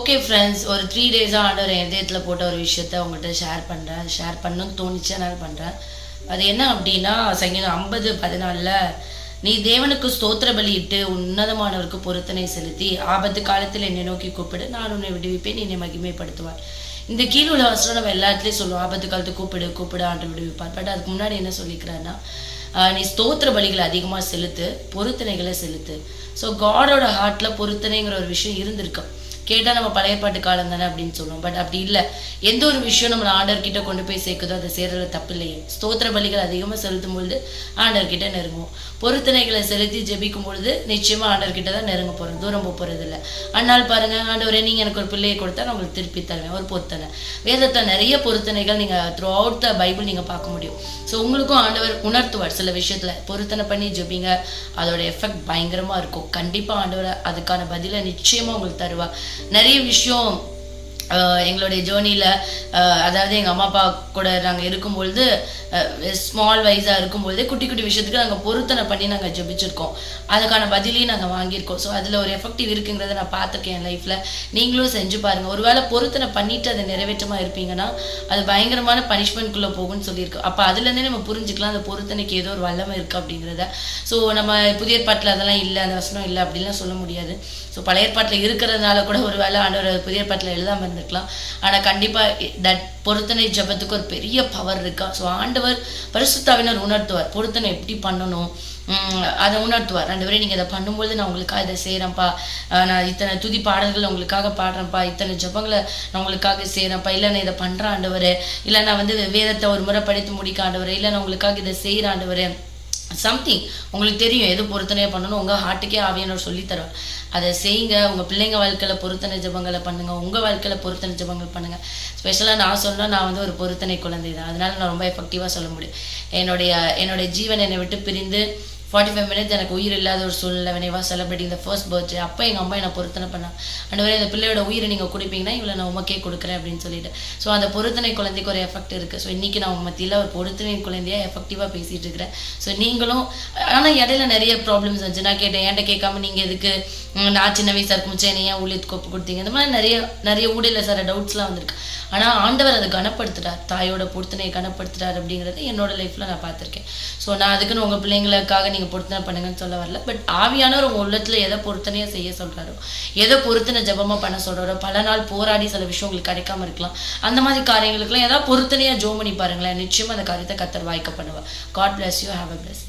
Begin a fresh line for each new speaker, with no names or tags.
Okay friends ஒரு three டேஸாக ஆண்டவர் என் இதயத்தில் போட்ட ஒரு விஷயத்த உங்கள்கிட்ட ஷேர் பண்ணுறேன் ஷேர் பண்ணணும்னு தோணுச்சு அதனால் பண்ணுறேன் அது என்ன அப்படின்னா சங்கீதம் ஐம்பது பதினாலில் நீ தேவனுக்கு ஸ்தோத்திர பலியிட்டு உன்னதமானவருக்கு பொருத்தனை செலுத்தி ஆபத்து காலத்தில் என்னை நோக்கி கூப்பிடு. நான் உன்னை விடுவிப்பேன் என்னை மகிமைப்படுத்துவார் இந்த கீழ் உள்ள வசனம் நம்ம எல்லா இடத்துலையும் சொல்லுவோம். ஆபத்து காலத்து கூப்பிடு கூப்பிடு ஆண்டு விடுவிப்பார். பட் அதுக்கு முன்னாடி என்ன சொல்லிக்கிறான்னா நீ ஸ்தோத்திர பலிகளை அதிகமாக செலுத்து பொருத்தனைகளை செலுத்து. ஸோ காடோட ஹார்ட்டில் பொருத்தனைங்கிற ஒரு விஷயம் இருந்திருக்கு. கேட்டால் நம்ம பழைய பாட்டு காலம் தானே அப்படின்னு சொல்லுவோம். பட் அப்படி இல்லை. எந்த ஒரு விஷயம் நம்ம ஆண்டர்கிட்ட கொண்டு போய் சேர்க்குதோ அதை சேர்றது தப்பு இல்லையே ஸ்தோத்திர பலிகள் அதிகமாக செலுத்தும் பொழுது ஆண்டர்கிட்ட நெருங்குவோம். பொருத்தனைகளை செலுத்தி ஜெபிக்கும் பொழுது நிச்சயமாக ஆண்டர்கிட்ட தான் நெருங்க போகிறோம் தூரம் போக போகிறது இல்லை ஆனால் பாருங்க ஆண்டவரே நீங்கள் எனக்கு ஒரு பிள்ளையை கொடுத்தா நான் உங்களுக்கு திருப்பி தருவேன். ஒரு பொருத்தனை. வேதத்தில் நிறைய பொருத்தனைகள் நீங்கள் த்ரூ அவுட் த பைபிள் நீங்கள் பார்க்க முடியும். ஸோ உங்களுக்கும் ஆண்டவர் உணர்த்துவார். சில விஷயத்தில் பொருத்தனை பண்ணி ஜெபிங்க. அதோட எஃபெக்ட் பயங்கரமாக இருக்கும். கண்டிப்பாக ஆண்டவர் அதுக்கான பதிலை நிச்சயமாக உங்களுக்கு தருவா நிறைய விஷயம் எங்களுடைய ஜேர்னியில் அதாவது எங்கள் அம்மா அப்பா கூட நாங்கள் இருக்கும்பொழுது ஸ்மால் வைஸாக இருக்கும்பொழுதே குட்டி குட்டி விஷயத்துக்கு நாங்கள் பொருத்தனை பண்ணி நாங்கள் ஜெபிச்சிருக்கோம். அதுக்கான பதிலையும் நாங்கள் வாங்கியிருக்கோம். ஸோ அதில் ஒரு எஃபெக்டிவ் இருக்குங்கிறத நான் பார்த்துருக்கேன் என் லைஃப்பில் நீங்களும் செஞ்சு பாருங்கள் ஒருவேளை பொருத்தனை பண்ணிட்டு அதை நிறைவேற்றமாக இருப்பீங்கன்னா அது பயங்கரமான பனிஷ்மெண்ட்குள்ளே போகும்னு சொல்லியிருக்கோம் அப்போ அதுலேருந்தே நம்ம புரிஞ்சுக்கலாம் அந்த பொருத்தனைக்கு ஏதோ ஒரு வல்லமை இருக்குது அப்படிங்கிறத. ஸோ நம்ம புதிய ஏற்பாட்டில் அதெல்லாம் இல்லை அந்த வசனம் இல்லை அப்படின்லாம் சொல்ல முடியாது. ஸோ பழைய பாட்டில் இருக்கிறதுனால கூட ஒரு வேளை ஆண்டவர் புதிய பாட்டில் எழுதாமல் இருந்திருக்கலாம் ஆனால் கண்டிப்பாக தட் பொருத்தனை ஜபத்துக்கு ஒரு பெரிய பவர் இருக்கா. ஸோ ஆண்டவர் பரிசுத்தாவினர் உணர்த்துவார். பொருத்தனை எப்படி பண்ணணும்? அதை உணர்த்துவார். ரெண்டு பேரும் நீங்கள் இதை பண்ணும்போது நான் உங்களுக்காக இதை செய்கிறேன்ப்பா நான் இத்தனை துதி பாடல்கள் உங்களுக்காக பாடுறேன்ப்பா. இத்தனை ஜபங்களை நான் உங்களுக்காக செய்கிறேன்ப்பா இல்லை நான் இதை பண்ணுறேன் ஆண்டவர். இல்லை நான் வந்து வேதத்தை ஒரு முறை படித்து முடிக்க ஆண்டவர். இல்லை நான் உங்களுக்காக இதை செய்கிற ஆண்டவர். சம்திங் உங்களுக்கு தெரியும் எது பொருத்தனையாக பண்ணணும் உங்கள் ஹார்ட்டுக்கே ஆவியானவர் சொல்லித் அதை செய்யுங்க. உங்கள் பிள்ளைங்க வாழ்க்கையில் பொருத்தனை ஜபங்களை பண்ணுங்கள் உங்கள் வாழ்க்கையில் பொருத்தனை ஜபங்கள் பண்ணுங்கள் ஸ்பெஷலாக நான் சொன்னால் நான் வந்து ஒரு பொருத்தனை குழந்தை தான் அதனால் நான் ரொம்ப எஃபெக்டிவாக சொல்ல முடியும். என்னுடைய என்னுடைய ஜீவன் என்னை விட்டு பிரிந்து ஃபார்ட்டி ஃபைவ் மினிட்ஸ் எனக்கு உயிர் இல்லாத ஒரு சூழ்நிலை வினைவா செலிப்ரேட்டிங் த ஃபர்ஸ்ட் பர்த்டே அப்போ எங்கள் அம்மா என்னை பொருத்தனை பண்ணாங்க வரை இந்த பிள்ளையோட உயிரை நீங்கள் கொடுப்பீங்கன்னா இவ்வளோ நான் உமக்கே கொடுக்குறேன் அப்படின்னு சொல்லிட்டு. ஸோ அந்த பொருத்தனை குழந்தைக்கு ஒரு எஃபெக்ட் இருக்குது ஸோ இன்றைக்கி நான் உங்கள் மத்தியில் ஒரு பொருத்தனை குழந்தையாக எஃபெக்டிவாக பேசிகிட்டு இருக்கிறேன். ஸோ நீங்களும் ஆனால் இடையில நிறைய ப்ராப்ளம்ஸ் வந்துச்சு. நான் கேட்டேன் என்கிட்ட கேட்காம நீங்கள் எதுக்கு நான் சின்ன வயசாக இருக்கும் என்னை ஏன் ஊழியத்துக்கு ஒப்பு கொடுத்தீங்க? இந்த மாதிரி நிறைய நிறைய ஊழியில் சார் டவுட்ஸ்லாம் வந்திருக்கு. ஆனால் ஆண்டவர் அதை கனப்படுத்துட்டார் தாயோட பொருத்தனையை கனப்படுத்துட்டார் அப்படிங்கிறது என்னோட லைஃப்பில் நான் பார்த்துருக்கேன். ஸோ நான் அதுக்குன்னு உங்கள் பிள்ளைங்களுக்காக நீங்கள் பொருத்தனை பண்ணுங்கன்னு சொல்ல வரல. பட் ஆவியானவர் உங்கள் உள்ளத்தில் எதை பொருத்தனையாக செய்ய சொல்கிறாரோ எதை பொருத்தனை ஜெபமாக பண்ண சொல்கிறாரோ பல நாள் போராடி சில விஷயம் உங்களுக்கு கிடைக்காம இருக்கலாம். அந்த மாதிரி காரியங்களுக்குலாம் ஏதாவது பொருத்தனையாக ஜோ பண்ணி பாருங்களேன். நிச்சயமாக அந்த காரியத்தை கத்தர் வாய்க்க பண்ணுவா God bless you have a bless